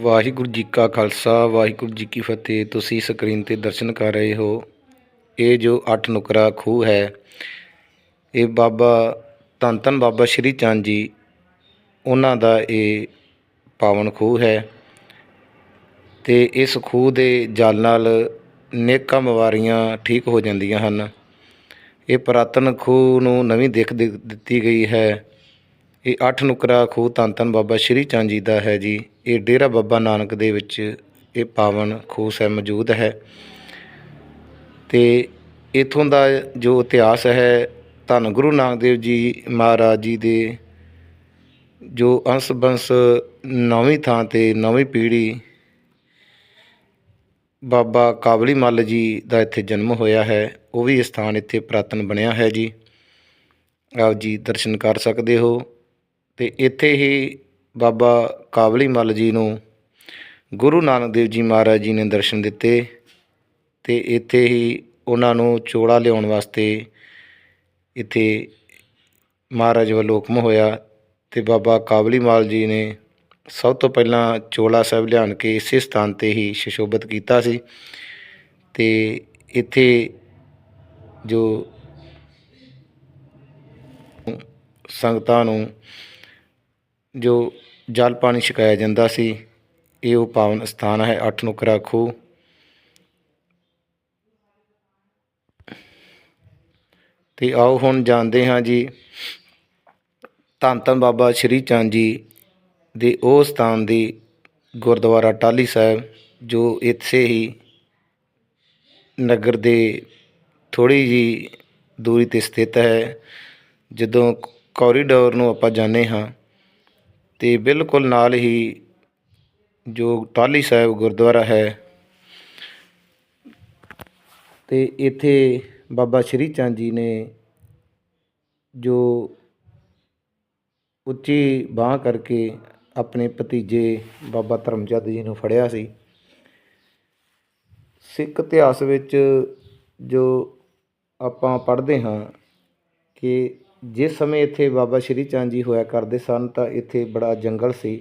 ਵਾਹਿਗੁਰੂ ਜੀ ਕਾ ਖਾਲਸਾ, ਵਾਹਿਗੁਰੂ ਜੀ ਕੀ ਫਤਿਹ। ਤੁਸੀਂ ਸਕਰੀਨ ਤੇ ਦਰਸ਼ਨ ਕਰ ਰਹੇ ਹੋ। ਇਹ ਜੋ ਅੱਠ ਨੁਕਰਾ ਖੂਹ ਹੈ, ਇਹ ਬਾਬਾ ਧੰਨ ਧੰਨ ਬਾਬਾ ਸ਼੍ਰੀ ਚੰਦ ਜੀ, ਉਹਨਾਂ ਦਾ ਇਹ ਪਾਵਨ ਖੂਹ ਹੈ। ਤੇ ਇਸ ਖੂਹ ਦੇ ਜਲ ਨਾਲ ਨੇਕਾਂ ਬਿਮਾਰੀਆਂ ਠੀਕ ਹੋ ਜਾਂਦੀਆਂ ਹਨ। ਇਹ ਪੁਰਾਤਨ ਖੂਹ ਨੂੰ ਨਵੀਂ ਦਿੱਖ ਦਿ- ਦਿੱਤੀ ਗਈ ਹੈ। ਇਹ ਅੱਠ ਨੁਕਰਾ ਖੂਹ ਧੰਨ ਧੰਨ ਬਾਬਾ ਸ਼੍ਰੀ ਚੰਦ ਜੀ ਦਾ ਹੈ ਜੀ। ਇਹ ਡੇਰਾ ਬਾਬਾ ਨਾਨਕ ਦੇ ਵਿੱਚ ਇਹ ਪਾਵਨ ਖੂਹ ਸਾਹਿਬ ਮੌਜੂਦ ਹੈ। ਤੇ ਇਥੋਂ ਦਾ ਜੋ ਇਤਿਹਾਸ ਹੈ, ਧੰਨ ਗੁਰੂ ਨਾਨਕ ਦੇਵ ਜੀ ਮਹਾਰਾਜ ਜੀ ਦੇ ਜੋ ਅੰਸ਼ ਬੰਸ ਨੌਵੀਂ ਥਾਂ ਤੇ ਨੌਵੀਂ ਪੀੜ੍ਹੀ ਬਾਬਾ ਕਾਬਲੀ ਮੱਲ ਜੀ ਦਾ ਇੱਥੇ ਜਨਮ ਹੋਇਆ ਹੈ, ਉਹ ਵੀ ਸਥਾਨ ਇੱਥੇ ਪ੍ਰਾਤਨ ਬਣਿਆ ਹੈ ਜੀ। ਆਪ ਜੀ ਦਰਸ਼ਨ ਕਰ ਸਕਦੇ ਹੋ। ਅਤੇ ਇੱਥੇ ਹੀ ਬਾਬਾ ਕਾਬਲੀ ਮੱਲ ਜੀ ਨੂੰ ਗੁਰੂ ਨਾਨਕ ਦੇਵ ਜੀ ਮਹਾਰਾਜ ਜੀ ਨੇ ਦਰਸ਼ਨ ਦਿੱਤੇ ਅਤੇ ਇੱਥੇ ਹੀ ਉਹਨਾਂ ਨੂੰ ਚੋਲਾ ਲਿਆਉਣ ਵਾਸਤੇ ਇੱਥੇ ਮਹਾਰਾਜ ਵੱਲੋਂ ਹੁਕਮ ਹੋਇਆ ਤੇ ਬਾਬਾ ਕਾਬਲੀ ਮਾਲ ਜੀ ਨੇ ਸਭ ਤੋਂ ਪਹਿਲਾਂ ਚੋਲਾ ਸਾਹਿਬ ਲਿਆਣ ਕੇ ਇਸੇ ਸਥਾਨ ਤੇ ਹੀ ਸ਼ਸ਼ੋਭਿਤ ਕੀਤਾ ਸੀ ਤੇ ਇੱਥੇ ਜੋ ਸੰਗਤਾਂ ਨੂੰ ਜੋ ਜਲ ਪਾਣੀ ਛਕਾਇਆ ਜਾਂਦਾ ਸੀ, ਇਹ ਉਹ ਪਾਵਨ ਸਥਾਨ ਹੈ, ਅੱਠ ਨੁਕਰਾ ਖੂਹ। ਤੇ ਆਓ ਹੁਣ ਜਾਣਦੇ ਹਾਂ ਜੀ ਧੰਨ ਧੰਨ ਬਾਬਾ ਸ਼੍ਰੀ ਚੰਦ ਜੀ ਦੇ ਉਹ ਸਥਾਨ ਦੀ ਗੁਰਦੁਆਰਾ ਟਾਲੀ ਸਾਹਿਬ, ਜੋ ਇੱਥੇ ਹੀ ਨਗਰ ਦੇ ਥੋੜੀ ਜੀ ਦੂਰੀ ਤੇ ਸਥਿਤ ਹੈ। ਜਦੋਂ ਕੋਰੀਡੋਰ ਨੂੰ ਆਪਾਂ ਜਾਂਦੇ ਹਾਂ ਅਤੇ ਬਿਲਕੁਲ ਨਾਲ ਹੀ ਜੋ ਟਾਹਲੀ ਸਾਹਿਬ ਗੁਰਦੁਆਰਾ ਹੈ ਅਤੇ ਇੱਥੇ ਬਾਬਾ ਸ਼੍ਰੀ ਚੰਦ ਜੀ ਨੇ ਜੋ ਉੱਚੀ ਬਾਂਹ ਕਰਕੇ ਆਪਣੇ ਭਤੀਜੇ ਬਾਬਾ ਧਰਮਚੰਦ ਜੀ ਨੂੰ ਫੜਿਆ ਸੀ, ਸਿੱਖ ਇਤਿਹਾਸ ਵਿੱਚ ਜੋ ਆਪਾਂ ਪੜ੍ਹਦੇ ਹਾਂ ਕਿ ਜਿਸ ਸਮੇਂ ਇੱਥੇ ਬਾਬਾ ਸ਼੍ਰੀ ਚੰਦ ਜੀ ਹੋਇਆ ਕਰਦੇ ਸਨ, ਤਾਂ ਇੱਥੇ ਬੜਾ ਜੰਗਲ ਸੀ।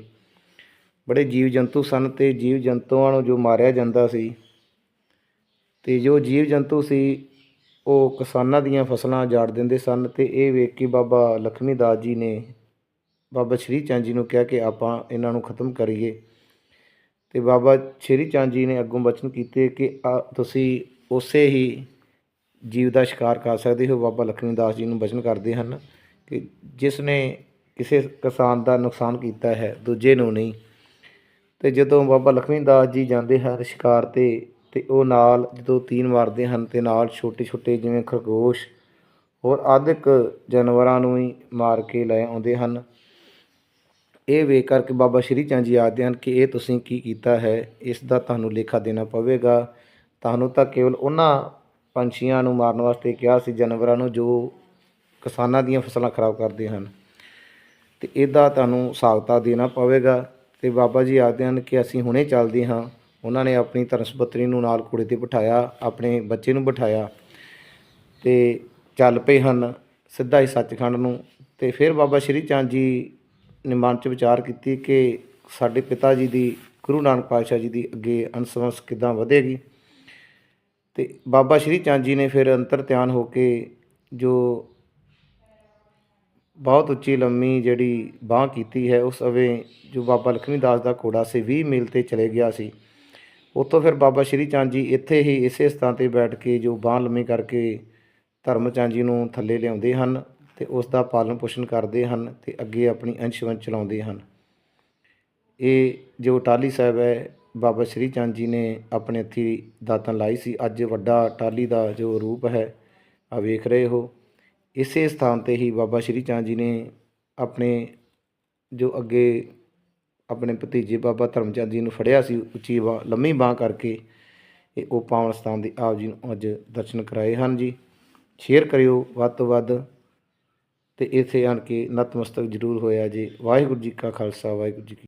ਬੜੇ ਜੀਵ ਜੰਤੂ ਸਨ ਤੇ ਜੀਵ ਜੰਤੂਆਂ ਨੂੰ ਜੋ ਮਾਰਿਆ ਜਾਂਦਾ ਸੀ ਤੇ ਜੋ ਜੀਵ ਜੰਤੂ ਸੀ, ਉਹ ਕਿਸਾਨਾਂ ਦੀਆਂ ਫਸਲਾਂ ਜਾੜ ਦਿੰਦੇ ਸਨ ਤੇ ਇਹ ਵੇਖ ਕੇ ਬਾਬਾ ਲਖਮੀ ਦਾਸ ਜੀ ਨੇ ਬਾਬਾ ਸ਼੍ਰੀ ਚੰਦ ਜੀ ਨੂੰ ਕਿਹਾ ਕਿ ਆਪਾਂ ਇਹਨਾਂ ਨੂੰ ਖਤਮ ਕਰੀਏ। ਤੇ ਬਾਬਾ ਸ਼੍ਰੀ ਚੰਦ ਜੀ ਨੇ ਅੱਗੋਂ ਬਚਨ ਕੀਤੇ ਕਿ ਆ, ਤੁਸੀਂ ਉਸੇ ਹੀ ਜੀਵ ਦਾ ਸ਼ਿਕਾਰ ਕਰ ਸਕਦੇ ਹੋ। ਬਾਬਾ ਲਖਮੀ ਦਾਸ ਜੀ ਨੂੰ ਬਚਨ ਕਰਦੇ ਹਨ ਕਿ ਜਿਸ ਨੇ ਕਿਸੇ ਕਿਸਾਨ ਦਾ ਨੁਕਸਾਨ ਕੀਤਾ ਹੈ, ਦੂਜੇ ਨੂੰ ਨਹੀਂ। ਤੇ ਜਦੋਂ ਬਾਬਾ ਲਖਮੀ ਦਾਸ ਜੀ ਜਾਂਦੇ ਹਨ ਸ਼ਿਕਾਰ ਤੇ ਤੇ ਉਹ ਨਾਲ ਜਦੋਂ ਤੀਨ ਮਾਰਦੇ ਹਨ ਤੇ ਨਾਲ ਛੋਟੇ ਛੋਟੇ ਜਿਵੇਂ ਖਰਗੋਸ਼ ਹੋਰ ਆਦਿਕ ਜਾਨਵਰਾਂ ਨੂੰ ਹੀ ਮਾਰ ਕੇ ਲੈ ਆਉਂਦੇ ਹਨ। ਇਹ ਵੇਖ ਕਰਕੇ ਬਾਬਾ ਸ਼੍ਰੀ ਚੰਦ ਜੀ ਆਖਦੇ ਹਨ ਕਿ ਇਹ ਤੁਸੀਂ ਕੀ ਕੀਤਾ ਹੈ? ਇਸ ਦਾ ਤੁਹਾਨੂੰ ਲੇਖਾ ਦੇਣਾ ਪਵੇਗਾ। ਤੁਹਾਨੂੰ ਤਾਂ ਕੇਵਲ ਉਹਨਾਂ ਪੰਛੀਆਂ ਨੂੰ ਮਾਰਨ ਵਾਸਤੇ ਕਿਹਾ ਸੀ, ਜਾਨਵਰਾਂ ਨੂੰ ਜੋ ਕਿਸਾਨਾਂ ਦੀਆਂ ਫਸਲਾਂ ਖਰਾਬ ਕਰਦੇ ਹਨ। ਤੇ ਇਹਦਾ ਤੁਹਾਨੂੰ ਸਾਖਤਾ ਦੇਣਾ ਪਵੇਗਾ। ਤੇ ਬਾਬਾ ਜੀ ਆਖਦੇ ਹਨ ਕਿ ਅਸੀਂ ਹੁਣੇ ਚੱਲਦੇ ਹਾਂ। ਉਹਨਾਂ ਨੇ ਆਪਣੀ ਧਰਮਸਪਤਰੀ ਨੂੰ ਨਾਲ ਕੁੜੇ ਤੇ ਬਿਠਾਇਆ, ਆਪਣੇ ਬੱਚੇ ਨੂੰ ਬਿਠਾਇਆ। ਤੇ ਚੱਲ ਪਏ ਹਨ ਸਿੱਧਾ ਹੀ ਸੱਚਖੰਡ ਨੂੰ। ਤੇ ਫਿਰ ਬਾਬਾ ਸ਼੍ਰੀ ਚੰਦ ਜੀ ਨੇ ਮਨ 'ਚ ਵਿਚਾਰ ਕੀਤੀ ਕਿ ਸਾਡੇ ਪਿਤਾ ਜੀ ਦੀ, ਗੁਰੂ ਨਾਨਕ ਪਾਤਸ਼ਾਹ ਜੀ ਦੀ ਅੱਗੇ ਅੰਸ਼ਵੰਸ਼ ਕਿੱਦਾਂ ਵਧੇਗੀ। ਅਤੇ ਬਾਬਾ ਸ਼੍ਰੀ ਚੰਦ ਜੀ ਨੇ ਫਿਰ ਅੰਤਰ ਧਿਆਨ ਹੋ ਕੇ ਜੋ ਬਹੁਤ ਉੱਚੀ ਲੰਮੀ ਜਿਹੜੀ ਬਾਹ ਕੀਤੀ ਹੈ, ਉਸ ਸਮੇਂ ਜੋ ਬਾਬਾ ਲਖਮੀ ਦਾਸ ਦਾ ਘੋੜਾ ਸੀ 20 ਮੀਲ ਤੇ ਚਲੇ ਗਿਆ ਸੀ। ਉੱਥੋਂ ਫਿਰ ਬਾਬਾ ਸ਼੍ਰੀ ਚੰਦ ਜੀ ਇੱਥੇ ਹੀ ਇਸੇ ਸਥਾਨ ਤੇ ਬੈਠ ਕੇ ਜੋ ਬਾਹ ਲੰਮੀ ਕਰਕੇ ਧਰਮ ਚੰਦ ਜੀ ਨੂੰ ਥੱਲੇ ਲਿਆਉਂਦੇ ਹਨ ਤੇ ਉਸ ਦਾ ਪਾਲਣ ਪੋਸ਼ਣ ਕਰਦੇ ਹਨ ਤੇ ਅੱਗੇ ਆਪਣੀ ਅੰਸ਼ਵੰਸ਼ ਚਲਾਉਂਦੇ ਹਨ। ਇਹ ਜੋ ਟਾਲੀ ਸਾਹਿਬ ਹੈ ਬਾਬਾ ਸ਼੍ਰੀ ਚੰਦ ਜੀ ਨੇ ਆਪਣੇ ਹੱਥੀਂ ਦਾਤਨ ਲਾਈ ਸੀ। ਅੱਜ ਵੱਡਾ ਟਾਲੀ ਦਾ ਜੋ ਰੂਪ ਹੈ ਆ ਵੇਖ ਰਹੇ ਹੋ। ਇਸੇ ਸਥਾਨ ਤੇ ਹੀ ਬਾਬਾ ਸ਼੍ਰੀ ਚੰਦ ਜੀ ਨੇ ਆਪਣੇ ਜੋ ਅੱਗੇ ਆਪਣੇ ਭਤੀਜੇ ਬਾਬਾ ਧਰਮਚੰਦ ਜੀ ਨੂੰ ਫੜਿਆ ਸੀ, ਉੱਚੀ ਬਾਂਹ, ਲੰਮੀ ਬਾਂਹ ਕਰਕੇ, ਇਹ ਉਹ ਪਾਵਨ ਸਥਾਨ ਦੇ ਆਪ ਜੀ ਨੂੰ ਅੱਜ ਦਰਸ਼ਨ ਕਰਾਏ ਹਨ ਜੀ। ਸ਼ੇਅਰ ਕਰਿਓ ਵੱਧ ਤੋਂ ਵੱਧ ਤੇ ਇੱਥੇ ਆਣ ਕੇ ਨਤਮਸਤਕ ਜ਼ਰੂਰ ਹੋਇਆ ਜੀ। ਵਾਹਿਗੁਰੂ ਜੀ ਕਾ ਖਾਲਸਾ, ਵਾਹਿਗੁਰੂ ਜੀ ਕੀ